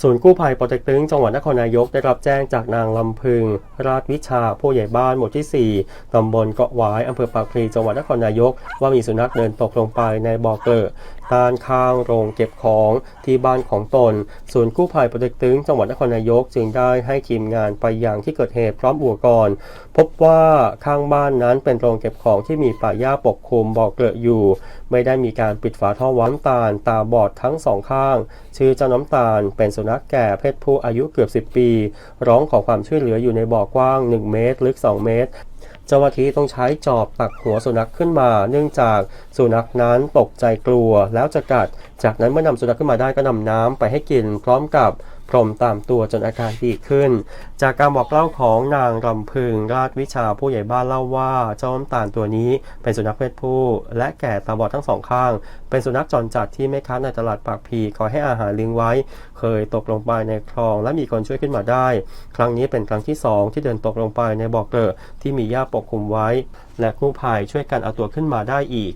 ศูนย์กู้ภัยปอเต็กตึงจังหวัดนครนายกได้รับแจ้งจากนางลำพึง ราชวิชาผู้ใหญ่บ้านหมู่ที่ 4 ตำบลเกาะหวายอำเภอปากพลีจังหวัดนครนายก ว่ามีสุนัขเดินตกลงไปในบ่อเกลอะด้านข้างโรงเก็บของที่บ้านของตน ศูนย์กู้ภัยปต็กตึงจังหวัดนครนายกจึงได้ให้ทีมงานไปยังที่เกิดเหตุพร้อมอุปกรณ์ พบว่าข้างบ้านนั้นเป็นโรงเก็บของที่มีป่าหญ้าปกคลุมบ่อเกลืออยู่ ไม่ได้มีการปิดฝาท่อวัน้ำตาลตาบอดทั้งสองข้าง ชื่อเจ้าน้ำตาลเป็นสุนัขแก่เพศผู้อายุเกือบ 10 ปี ร้องขอความช่วยเหลืออยู่ในบ่อกว้าง 1 เมตร ลึก 2 เมตร เจ้าหน้าที่ต้องใช้จอบตักหัวสุนัขขึ้นมา เนื่องจากสุนัขนั้นตกใจกลัวแล้วจะกัด จากนั้นเมื่อนำสุนัขขึ้นมาได้ก็นำน้ำไปให้กินพร้อมกับ พรมตามตัวจนอาการดีขึ้น จากการบอกเล่าของนางรำพึงราชวิชาผู้ใหญ่บ้านเล่าว่าเจ้าน้ำตาลตัวนี้เป็นสุนัขเพศผู้ และแก่ตาบอดทั้งสองข้าง เป็นสุนัขจรจัดที่แม่ค้าในตลาดปากพีคอยให้อาหารเลี้ยงไว้ เคยตกลงไปในคลองและมีคนช่วยขึ้นมาได้ ครั้งนี้เป็นครั้งที่สองที่เดินตกลงไปในบ่อเกลอที่มีหญ้าปกคลุมไว้ และกู้ภัยช่วยกันเอาตัวขึ้นมาได้อีก